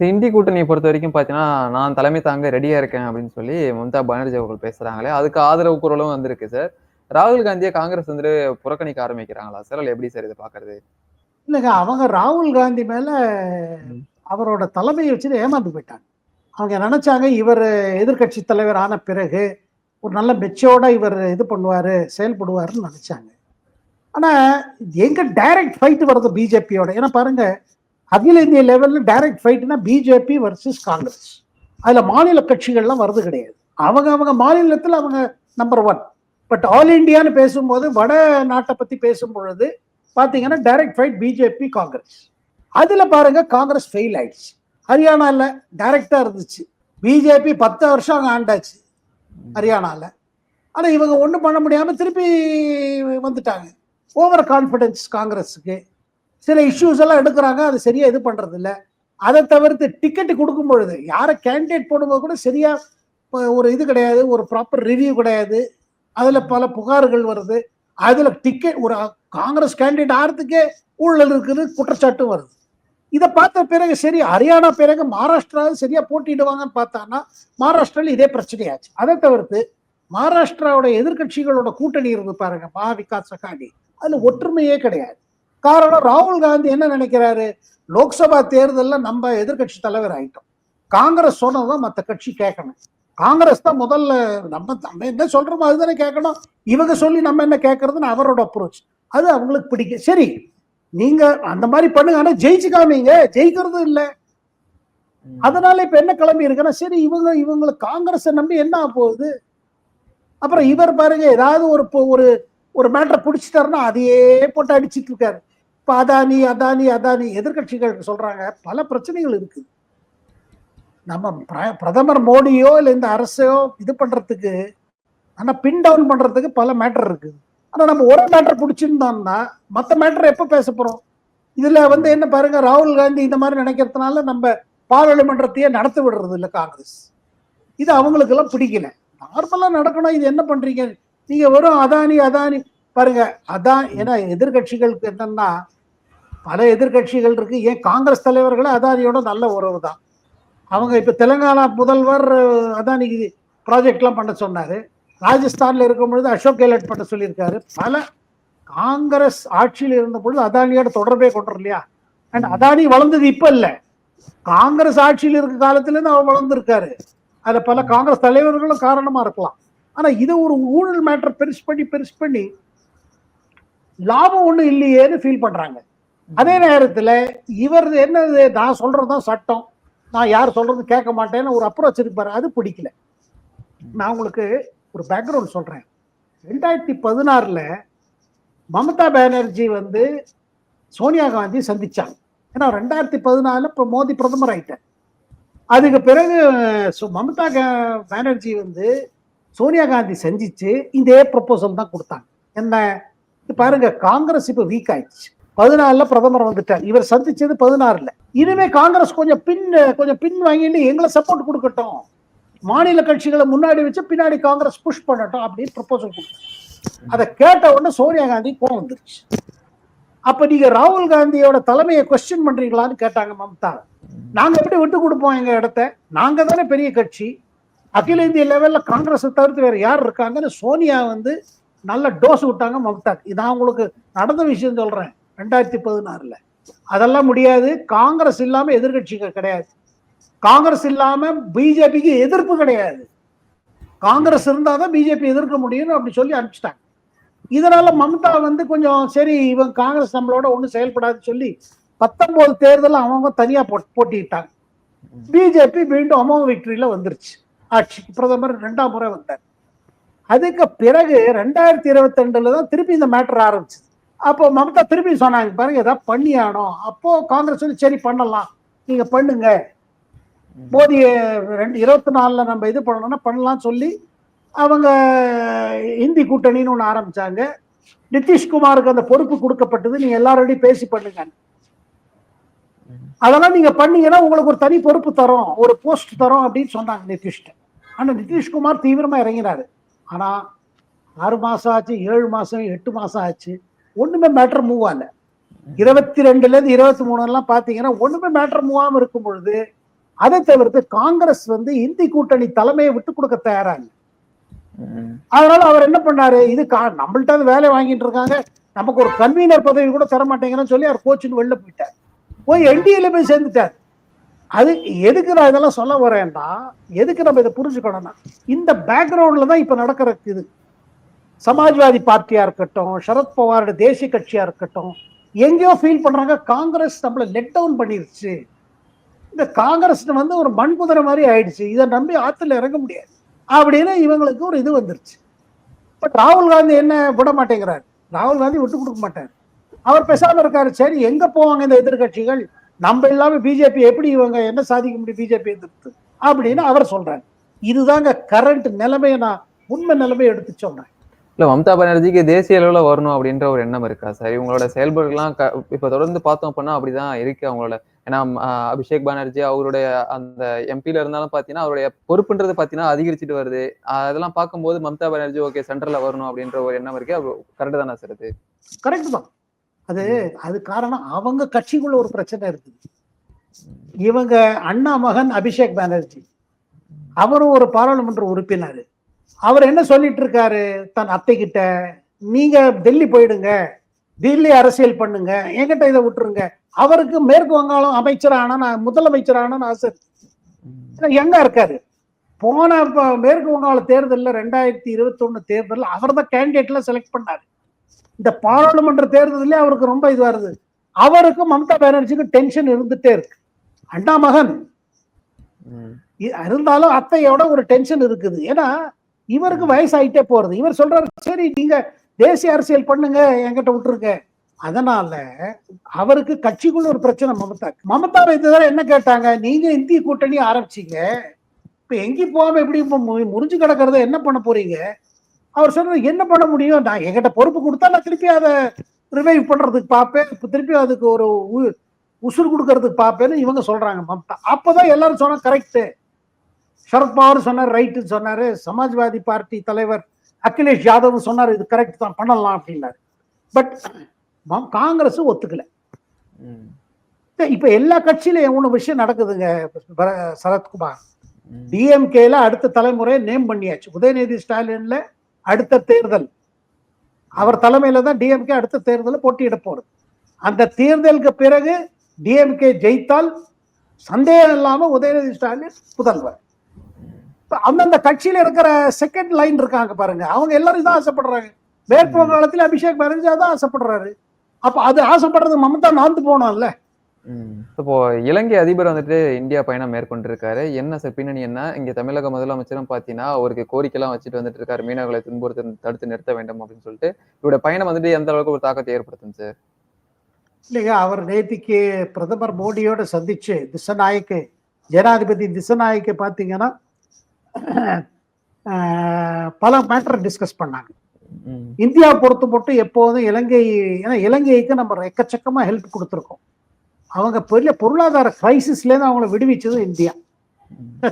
இந்தி கூட்டணியை பொறுத்த வரைக்கும் பார்த்தீங்கன்னா, நான் தலைமை தாங்க ரெடியா இருக்கேன் அப்படின்னு சொல்லி மம்தா பானர்ஜி அவர்கள் பேசுறாங்களே, அதுக்கு ஆதரவு குரலும் வந்திருக்கு சார். ராகுல் காந்திய காங்கிரஸ் வந்து புறக்கணிக்க ஆரம்பிக்கிறாங்களா சார்? இல்ல எப்படி சார் இத பார்க்கறது? இல்லங்க அவங்க ராகுல் காந்தி மேல. அவரோட தலைமையை வச்சுட்டு ஏமாந்து போயிட்டாங்க. அவங்க நெனச்சாங்க இவர் எதிர்க்கட்சி தலைவர் ஆன பிறகு, ஒரு நல்ல மெச்சூர்டா இவர் இது பண்ணுவாரு, செயல்படுவாருன்னு நெனச்சாங்க. ஆனா, எங்க டைரக்ட் ஃபைட் வருது பிஜேபியோட. ஏன்னா பாருங்க, அகில இந்திய லெவலில் டைரக்ட் ஃபைட்னா பிஜேபி வர்சஸ் காங்கிரஸ். அதில் மாநில கட்சிகள்லாம் வர்றது கிடையாது. அவங்க அவங்க மாநிலத்தில் அவங்க நம்பர் ஒன் பட் ஆல் இண்டியான்னு பேசும்போது, வட நாட்டை பற்றி பேசும் பொழுது பார்த்தீங்கன்னா டைரக்ட் ஃபைட் பிஜேபி, காங்கிரஸ். அதில் பாருங்க காங்கிரஸ் ஃபெயில் ஆயிடுச்சு. ஹரியானாவில் டைரக்டாக இருந்துச்சு. பிஜேபி 10 வருஷம் அங்கே ஆண்டாச்சு. ஹரியானாவில் ஆனால் இவங்க ஒன்றும் பண்ண முடியாமல் திருப்பி வந்துட்டாங்க. ஓவர் கான்ஃபிடென்ஸ் காங்கிரஸுக்கு. சில இஷ்யூஸ் எல்லாம் எடுக்கிறாங்க அது சரியா இது பண்றது இல்ல. அதை தவிர்த்து டிக்கெட் கொடுக்கும் பொழுது, யாரை கேண்டிடேட் போடும்போது கூட சரியா ஒரு இது கிடையாது. ஒரு ப்ராப்பர் ரிவ்யூ கிடையாது. அதுல பல புகார்கள் வருது. அதுல டிக்கெட் ஒரு காங்கிரஸ் கேண்டிடேட் ஆறதுக்கே ஊழல் இருக்குது குற்றச்சாட்டு வருது. இதை பார்த்த பிறகு சரி ஹரியானா பிறகு மகாராஷ்டிராவது சரியா போட்டியிடுவாங்கன்னு பார்த்தான்னா, மகாராஷ்டிராவில் இதே பிரச்சனையாச்சு. அதை தவிர்த்து மகாராஷ்டிராவோட எதிர்க்கட்சிகளோட கூட்டணி இருந்து பாருங்க. மகா விகாஸ் அகாடி. அதுல ஒற்றுமையே கிடையாது. காரணம் ராகுல் காந்தி என்ன நினைக்கிறாரு? லோக்சபா தேர்தலில் நம்ம எதிர்க்கட்சி தலைவர் ஆயிட்டோம். காங்கிரஸ் சொன்னதான் மத்த கட்சி கேட்கணும். காங்கிரஸ் தான் முதல்ல நம்ம நம்ம என்ன சொல்றோமோ அதுதானே கேட்கணும். இவங்க சொல்லி நம்ம என்ன கேட்கறதுன்னு அவரோட அப்ரோச். அது அவங்களுக்கு பிடிக்கும். சரி, நீங்க அந்த மாதிரி பண்ணுங்க. ஆனா ஜெயிச்சு காமிங்க. ஜெயிக்கிறதும் இல்ல. அதனால இப்ப என்ன கிளம்பி இருக்குன்னா, சரி இவங்க இவங்கள காங்கிரஸ நம்பி என்ன போகுது அப்புறம் இவர் பாருங்க ஏதாவது ஒரு ஒரு ஒரு மேட்டரை பிடிச்சிட்டாருன்னா அதையே போட்டு அடிச்சிட்டு இருக்காரு. இப்ப அதானி, அதானி, அதானி எதிர்கட்சிகள் சொல்றாங்க, பல பிரச்சனைகள் இருக்கு. நம்ம பிர பிரதமர் மோடியோ, இல்லை இந்த அரசோ இது பண்றதுக்கு, ஆனா பின் டவுன் பண்றதுக்கு பல மேட்டர் இருக்கு. ஆனா நம்ம ஒரு மேட்டர் புடிச்சிருந்தோம்னா, மத்த மேட்டர் எப்ப பேச போறோம்? இதுல வந்து என்ன பாருங்க, ராகுல் காந்தி இந்த மாதிரி நினைக்கிறதுனால நம்ம பாராளுமன்றத்தையே நடத்தி விடுறது இல்ல காங்கிரஸ். இது அவங்களுக்கெல்லாம் பிடிக்கல. நார்மலா நடக்கணும். இது என்ன பண்றீங்க? நீங்க வெறும் அதானி, அதானி பாருங்க. அதான் ஏன்னா எதிர்கட்சிகளுக்கு என்னன்னா, பல எதிர்க்கட்சிகள் இருக்கு. ஏன் காங்கிரஸ் தலைவர்களே அதானியோட நல்ல உறவு தான். அவங்க இப்ப தெலுங்கானா முதல்வர் அதானிக்கு ப்ராஜெக்ட்லாம் பண்ண சொன்னாரு. ராஜஸ்தான்ல இருக்கும் பொழுது அசோக் கெலோட் பண்ண சொல்லியிருக்காரு. பல காங்கிரஸ் ஆட்சியில் இருந்த பொழுது அதானியோட தொடர்பே கொண்டு இல்லையா? அண்ட். அதானி வளர்ந்தது இப்ப இல்ல. காங்கிரஸ் ஆட்சியில் இருக்க காலத்துல இருந்து அவர் வளர்ந்திருக்காரு. அதுல பல. காங்கிரஸ் தலைவர்களும் காரணமா இருக்கலாம். ஆனா இத ஒரு ஊழல் மேட்டர் பெருசு பண்ணி, பெருசு பண்ணி லாபம் ஒண்ணும் இல்லையேன்னு ஃபீல் பண்றாங்க. அதே நேரத்தில் இவர் என்னது நான் சொல்றது தான் சட்டம். நான் யார் சொல்றதும் கேட்க மாட்டேன்னு ஒரு அப்ரோச் இருப்பார் அது பிடிக்கல. நான் உங்களுக்கு ஒரு பேக்ரவுண்ட் சொல்றேன். 2016ல மம்தா பானர்ஜி வந்து சோனியா காந்தி சந்திச்சாங்க. ஏன்னா ரெண்டாயிரத்தி பதினாலில் இப்போ மோடி பிரதமர் ஆயிட்டார். அதுக்கு பிறகு மம்தா கா பானர்ஜி வந்து சோனியா காந்தி சந்திச்சு இதே ப்ரொப்போசல் தான் கொடுத்தாங்க என்ன? பாருங்க காங்கிரஸ் இப்போ வீக் ஆயிடுச்சு. 14ல பிரதமர் வந்துட்டார். இவர் சந்திச்சது 16ல. இனிமே காங்கிரஸ் கொஞ்சம் பின் கொஞ்சம் பின் வாங்கிட்டு எங்களை சப்போர்ட் கொடுக்கட்டும் மாநில கட்சிகளை முன்னாடி வச்சு பின்னாடி காங்கிரஸ் புஷ் பண்ணட்டும் அப்படின்னு ப்ரப்போசல் கொடுத்தோம் அதை கேட்ட உடனே சோனியா காந்தி கோவம் வந்துருச்சு. அப்ப நீங்க ராகுல் காந்தியோட தலைமையை கொஸ்டின் பண்றீங்களான்னு கேட்டாங்க மம்தா. நாங்க எப்படி விட்டு கொடுப்போம் எங்க இடத்த? நாங்க தானே பெரிய கட்சி. அகில இந்திய லெவல்ல காங்கிரஸை தவிர்த்து வேற யார் இருக்காங்கன்னு சோனியா வந்து நல்ல டோஸ் விட்டாங்க மம்தா நான் உங்களுக்கு நடந்த விஷயம் சொல்றேன். 2016ல. அதெல்லாம் முடியாது. காங்கிரஸ் இல்லாம எதிர்க்கட்சிகள் கிடையாது. காங்கிரஸ் இல்லாம பிஜேபிக்கு எதிர்ப்பு கிடையாது. காங்கிரஸ் இருந்தால் தான் பிஜேபி எதிர்க்க முடியும்னு அப்படி சொல்லி அனுப்பிச்சிட்டாங்க. இதனால மம்தா வந்து கொஞ்சம் சரி இவன் காங்கிரஸ் நம்மளோட ஒன்றும் செயல்படாதுன்னு சொல்லி பத்தொன்பது தேர்தல் அவங்க தனியா போட் பிஜேபி மீண்டும் அமோக விக்டரியில வந்துருச்சு. ஆட்சிக்கு பிரதமர் ரெண்டாம் முறை வந்தார். அதுக்கு பிறகு 2022ல தான் திருப்பி இந்த மேட்டர் ஆரம்பிச்சது. அப்போ மம்தா திரும்பி சொன்னாங்க பாருங்க ஏதாவது பண்ணி ஆனோம் அப்போ காங்கிரஸ் வந்து சரி பண்ணலாம். நீங்க பண்ணுங்க. போதிய ரெண்டு இருபத்தி 24ல நம்ம இது பண்ணணும்னா பண்ணலாம்னு சொல்லி அவங்க இந்தி கூட்டணின்னு ஒன்று ஆரம்பிச்சாங்க. நிதிஷ்குமாருக்கு அந்த பொறுப்பு கொடுக்கப்பட்டது நீங்க எல்லாரோடையும் பேசி பண்ணுங்க. அதெல்லாம் நீங்க பண்ணீங்கன்னா உங்களுக்கு ஒரு தனி பொறுப்பு தரோம். ஒரு போஸ்ட் தரோம் அப்படின்னு சொன்னாங்க நிதிஷ்ட. ஆனா நிதிஷ்குமார் தீவிரமா இறங்கினாரு. ஆனா ஆறு மாசம் ஆச்சு, ஏழு மாசம், எட்டு மாசம் ஆச்சு. ஒண்ணுமே மேட்டர் மூவ் ஆகல. இருபத்தி ரெண்டுல இருந்து 23 எல்லாம் பாத்தீங்கன்னா ஒண்ணுமே மேட்டர் மூவ் ஆகாம இருக்கும் பொழுது அதை தவிர்த்து காங்கிரஸ் வந்து இந்தி கூட்டணி தலைமையை விட்டு கொடுக்க தயாராங்க அதனால அவர் என்ன பண்ணாரு? இது கா- நம்மள்ட்ட வந்து வேலை வாங்கிட்டு இருக்காங்க. நமக்கு ஒரு கன்வீனர் பதவி கூட தர மாட்டேங்கிறேன்னு சொல்லி அவர் கோச்சுன்னு வெளில போயிட்டார். போய் என்டிஏல போய் சேர்ந்துட்டார். அது எதுக்கு நான் இதெல்லாம் சொல்ல வரேன்னா எதுக்கு நம்ம இதை புரிஞ்சுக்கணும்னா இந்த பேக்ரவுண்ட்ல தான் இப்ப நடக்கிற இது. சமாஜ்வாதி பார்ட்டியா இருக்கட்டும் சரத்பவாரோட தேசிய கட்சியா இருக்கட்டும் எங்கேயோ ஃபீல் பண்றாங்க காங்கிரஸ் நம்மள லெட் டவுன் பண்ணிருச்சு. இந்த காங்கிரஸ் வந்து ஒரு மண்குதிரை மாதிரி ஆயிடுச்சு. இதை நம்பி ஆற்றுல இறங்க முடியாது. அப்படின்னு இவங்களுக்கு ஒரு இது வந்துருச்சு. பட் ராகுல் காந்தி என்ன விட மாட்டேங்கிறார்? ராகுல் காந்தி விட்டு கொடுக்க மாட்டார். அவர் பேசாம இருக்காரு. சரி எங்க போவாங்க இந்த எதிர்க்கட்சிகள் நம்ம இல்லாம பிஜேபி எப்படி இவங்க என்ன சாதிக்க முடியும் பிஜேபி எதிர்த்து? அப்படின்னு அவர் சொல்றாரு. இதுதாங்க கரண்ட் நிலைமையை நான் உண்மை நிலைமையை எடுத்து சொல்றேன். இல்ல மம்தா பானர்ஜிக்கு தேசிய அளவுல வரணும் அப்படின்ற ஒரு எண்ணம் இருக்கா? சார் இவங்களோட செயல்பாடுகள்லாம் க- இப்ப தொடர்ந்து பார்த்தோம் அப்படின்னா அப்படிதான் இருக்கு அவங்களோட. ஏன்னா அபிஷேக் பானர்ஜி அவருடைய அந்த எம்பில இருந்தாலும் பாத்தீங்கன்னா அவருடைய பொறுப்புன்றது பாத்தீங்கன்னா அதிகரிச்சுட்டு வருது. அதெல்லாம் பார்க்கும்போது மம்தா பானர்ஜி ஓகே சென்ட்ரல்ல வரணும் அப்படின்ற ஒரு எண்ணம் இருக்கு. அது கரெக்ட் தானே சார் அது? கரெக்ட் தான். அது அது காரணம் அவங்க கட்சிக்குள்ள ஒரு பிரச்சனை இருக்குது. இவங்க அண்ணா மகன் அபிஷேக் பானர்ஜி. அவரும் ஒரு பாராளுமன்ற உறுப்பினர். அவர் என்ன சொல்லிட்டு இருக்காரு? தன் அத்தை கிட்ட நீங்க டெல்லி போயிடுங்க. டெல்லி அரசியல் பண்ணுங்க. என்கிட்ட இதை விட்டுருங்க. அவருக்கு மேற்கு வங்காளம் அமைச்சரான நான் முதலமைச்சரான ஆசை எங்க இருக்காரு? போன மேற்கு வங்காள தேர்தல்ல ரெண்டாயிரத்தி இருபத்தி ஒண்ணு தேர்தலில் அவர் தான் கேண்டிடேட்ல செலக்ட் பண்ணாரு. இந்த பாராளுமன்ற தேர்தலே அவருக்கு ரொம்ப இது வருது. அவருக்கு மம்தா பானர்ஜிக்கு டென்ஷன் இருந்துட்டே இருக்கு. அண்ணா மகன். இருந்தாலும் அத்தையோட ஒரு டென்ஷன் இருக்குது. ஏன்னா இவருக்கு வயசாயிட்டே போறது. இவர் சொல்றாரு சரி நீங்க தேசிய அரசியல் பண்ணுங்க என்கிட்ட விட்டுருங்க. அதனால அவருக்கு கட்சிக்குள்ள ஒரு பிரச்சனை மமதா. மமதா இதுதான் என்ன கேட்டாங்க? நீங்க இந்திய கூட்டணி ஆரம்பிச்சீங்க. இப்ப எங்கேயும் போகாம எப்படி முறிஞ்சு கிடக்கிறத என்ன பண்ண போறீங்க? அவர் சொல்றது என்ன பண்ண முடியும்? நான் என்கிட்ட பொறுப்பு கொடுத்தா நான் திருப்பி அதை ரிவைவ் பண்றதுக்கு பார்ப்பேன். இப்ப திருப்பி அதுக்கு ஒரு உ- உசுறு கொடுக்கறதுக்கு பார்ப்பேன்னு இவங்க சொல்றாங்க மம்தா. அப்பதான் எல்லாரும் சொன்னா கரெக்ட் சரத்பவார் சொன்னார் ரைட்டு சொன்னாரு. சமாஜ்வாதி பார்ட்டி தலைவர் அகிலேஷ் யாதவ் சொன்னார் இது கரெக்ட் தான் பண்ணலாம் அப்படின்னாரு. பட் காங்கிரஸ் ஒத்துக்கல. இப்ப எல்லா கட்சியிலும் ஒண்ணு விஷயம் நடக்குதுங்க சரத்குமார். டிஎம்கேல அடுத்த தலைமுறையை நேம் பண்ணியாச்சு. உதயநிதி ஸ்டாலின்ல அடுத்த தேர்தல். அவர் தலைமையில தான் டிஎம்கே அடுத்த தேர்தலில் போட்டியிட போறது. அந்த தேர்தலுக்கு பிறகு டிஎம்கே ஜெயித்தால் சந்தேகம் இல்லாம உதயநிதி ஸ்டாலின் புதல்வர். இப்ப அந்தந்த கட்சியில இருக்கிற செகண்ட் லைன் இருக்காங்க பாருங்க. அவங்க எல்லாரும் இதான் ஆசைப்படுறாங்க. மேற்கு வங்காளத்தில் அபிஷேக் பானர்ஜி அதான் ஆசைப்படுறாரு. அப்ப அது ஆசைப்படுறது மமதா நாந்து போனோம்ல. இப்போ இலங்கை அதிபர் வந்துட்டு இந்தியா பயணம் மேற்கொண்டிருக்காரு. என்ன சார் பின்னணி என்ன? இங்க தமிழக முதலமைச்சரும் பாத்தீங்கன்னா அவருக்கு கோரிக்கைலாம் வச்சுட்டு வந்துட்டு இருக்காரு. மீனவர்களை துன்புறுத்த தடுத்து நிறுத்த வேண்டும் அப்படின்னு சொல்லிட்டு இவருடைய பயணம் வந்துட்டு எந்த அளவுக்கு ஒரு தாக்கத்தை ஏற்படுத்தும் சார்? இல்லைங்க அவர் நேத்திக்கு பிரதமர் மோடியோட சந்திச்சு திசநாயக்கு ஜனாதிபதி திசநாயக்கு பார்த்தீங்கன்னா அஹ், பல மேட்டர் டிஸ்கஸ் பண்ணாங்க. இந்தியா பொறுத்து மட்டும் எப்போதும் இலங்கை ஏன்னா இலங்கைக்கு நம்ம எக்கச்சக்கமா ஹெல்ப் கொடுத்துருக்கோம். அவங்க பெரிய பொருளாதார கிரைசிஸ்லேருந்து அவங்கள விடுவிச்சதும் இந்தியா.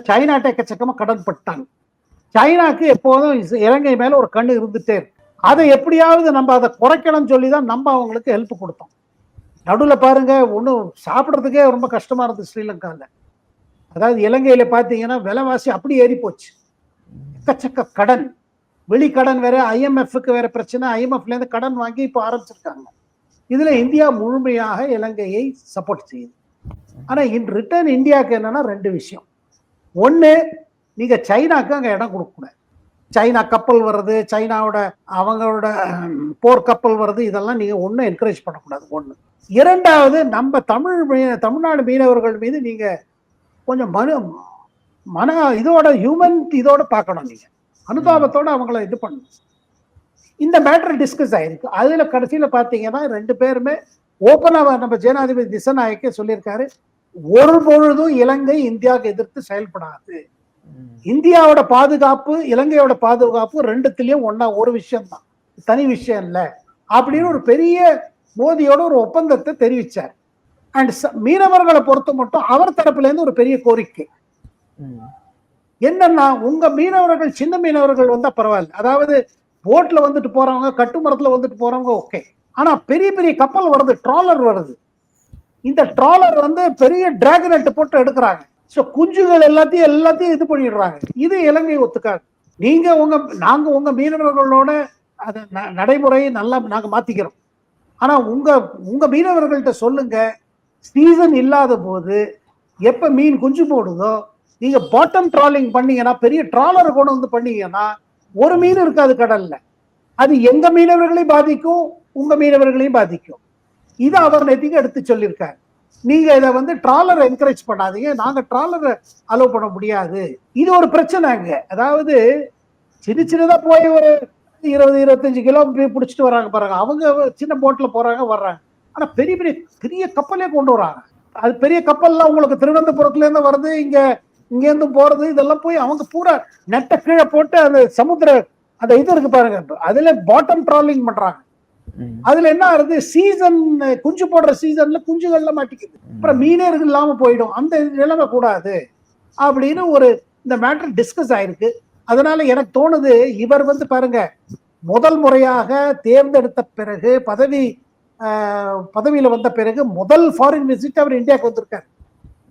சைனாட்ட எக்கச்சக்கமா கடன் பட்டாங்க. சைனாக்கு எப்போதும் இலங்கை மேல ஒரு கண்ணு இருந்துட்டே இருக்கு. அதை எப்படியாவது நம்ம அதை குறைக்கணும்னு சொல்லி தான் நம்ம அவங்களுக்கு ஹெல்ப் கொடுத்தோம். நடுவில் பாருங்க ஒன்றும் சாப்பிட்றதுக்கே ரொம்ப கஷ்டமா இருந்தது ஸ்ரீலங்காவில் அதாவது இலங்கையில பார்த்தீங்கன்னா விலைவாசி அப்படி ஏறி போச்சு எக்கச்சக்க கடன். வெளிக்கடன் வேற ஐஎம்எஃப்க்கு வேற பிரச்சனை. ஐஎம்எஃப்லேருந்து இருந்து கடன் வாங்கி இப்போ ஆரம்பிச்சிருக்காங்க. இதுல இந்தியா முழுமையாக இலங்கையை சப்போர்ட் செய்யுது. ஆனா இன் ரிட்டர்ன் இந்தியாவுக்கு என்னன்னா ரெண்டு விஷயம். ஒன்று நீங்க சைனாக்கு அங்க இடம் கொடுக்கக்கூடாது. சைனா கப்பல் வர்றது சைனாவோட அவங்களோட போர் கப்பல் வர்றது இதெல்லாம் நீங்க ஒன்றும் என்கரேஜ் பண்ணக்கூடாது. ஒன்று இரண்டாவது நம்ம தமிழ் மீ- தமிழ்நாடு மீனவர்கள் மீது நீங்கள் கொஞ்சம் மனு மன இதோட ஹியூமன் இதோட பார்க்கணும் நீங்கள் அனுதாபத்தோட அவங்கள இது பண்ணணும். இந்த மேட்டர் டிஸ்கஸ் ஆயிருக்கு. அதில் கடைசியில் பார்த்தீங்கன்னா ரெண்டு பேருமே ஓப்பனாக நம்ம ஜனாதிபதி திசநாயக்கே சொல்லியிருக்காரு. ஒரு பொழுதும் இலங்கை இந்தியாவுக்கு எதிர்த்து செயல்படாது. இந்தியாவோட பாதுகாப்பு இலங்கையோட பாதுகாப்பு ரெண்டுத்திலயும் ஒன்றா ஒரு விஷயம் தான் தனி விஷயம் இல்லை. அப்படின்னு ஒரு பெரிய மோதியோட ஒரு ஒப்பந்தத்தை தெரிவிச்சார். அண்ட் மீனவர்களை பொறுத்த மட்டும் அவர் தரப்புல இருந்து ஒரு பெரிய கோரிக்கை. என்னன்னா உங்க மீனவர்கள் சின்ன மீனவர்கள் வந்தா பரவாயில்ல. அதாவது போட்ல வந்துட்டு போறவங்க கட்டுமரத்துல வந்துட்டு போறவங்க ஓகே ஆனா பெரிய பெரிய கப்பல் வருது ட்ராலர் வருது. இந்த ட்ராலர் வந்து பெரிய டிராகனெட் போட்டு எடுக்கிறாங்க. ஸோ குஞ்சுகள் எல்லாத்தையும் எல்லாத்தையும் இது பண்ணிடுறாங்க. இது இலங்கை ஒத்துக்காது. நீங்க உங்க நாங்க உங்க மீனவர்களோட அதை நடைமுறையை நல்லா நாங்க மாத்திக்கிறோம். ஆனா உங்க உங்க மீனவர்கள்ட்ட சொல்லுங்க. சீசன் இல்லாத போது எப்போ மீன் குஞ்சு போடுதோ நீங்கள் பாட்டம் ட்ராலிங் பண்ணீங்கன்னா பெரிய ட்ராலரை கொண்டு வந்து பண்ணீங்கன்னா ஒரு மீன் இருக்காது கடல்ல. அது எங்க மீனவர்களையும் பாதிக்கும் உங்க மீனவர்களையும் பாதிக்கும். இதை அவர் நேத்திக்கு எடுத்து சொல்லியிருக்காரு. நீங்க இதை வந்து ட்ராலரை என்கரேஜ் பண்ணாதீங்க. நாங்க ட்ராலரை அலோவ் பண்ண முடியாது. இது ஒரு பிரச்சனைங்க அதாவது சின்ன சின்னதா போய் ஒரு இருபது இருபத்தஞ்சு கிலோ பிடிச்சிட்டு வராங்க பாருங்க. அவங்க சின்ன போட்ல போறாங்க வர்றாங்க. ஆனா பெரிய பெரிய பெரிய கப்பலே கொண்டு வராங்க. அது பெரிய கப்பல்லாம் உங்களுக்கு திருவனந்தபுரத்துல இருந்து வருது இங்க இங்க இருந்து போறது இதெல்லாம் போய் அவங்க பூரா நெட்டை கீழே போட்டு அந்த சமுத்திர அந்த இது இருக்கு பாருங்க அதுல பாட்டம் ட்ராலிங் பண்றாங்க. அதுல என்ன ஆகுது சீசன் குஞ்சு போடுற சீசன்ல குஞ்சுகள்ல மாட்டிக்குது. அப்புறம் மீனே இருக்கு இல்லாம போயிடும். அந்த நிலைமை கூடாது அப்படின்னு ஒரு இந்த மேட்டர் டிஸ்கஸ் ஆயிருக்கு. அதனால எனக்கு தோணுது இவர் வந்து பாருங்க முதல் முறையாக தேர்ந்தெடுத்த பிறகு பதவி பதவியில வந்த பிறகு முதல் ஃபாரின் விசிட் அவர் இந்தியாவுக்கு வந்திருக்காரு.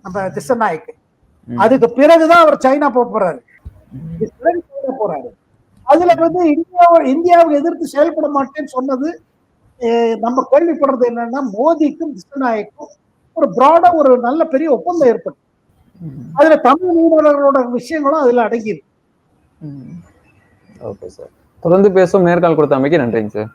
நம்ம திசநாயக்கு. அதுக்கு பிறகுதான் அவர் சைனா போக போறாரு. சைனா போறாரு. அதுல வந்து இந்தியாவை இந்தியாவை எதிர்த்து செயல்பட மாட்டேன்னு சொன்னது நம்ம கேள்விப்படுறது என்னன்னா மோடிக்கும் திசநாயக்கும் ஒரு பிராடா ஒரு நல்ல பெரிய ஒப்பந்தம் ஏற்படும். அதுல தமிழ் மீனவர்களோட விஷயங்களும் அதுல அடங்கியிருக்கு. Okay sir. தொடர்ந்து பேசும் நேர்காணல் கொடுத்த அமைக்கு நன்றிங்க சார்.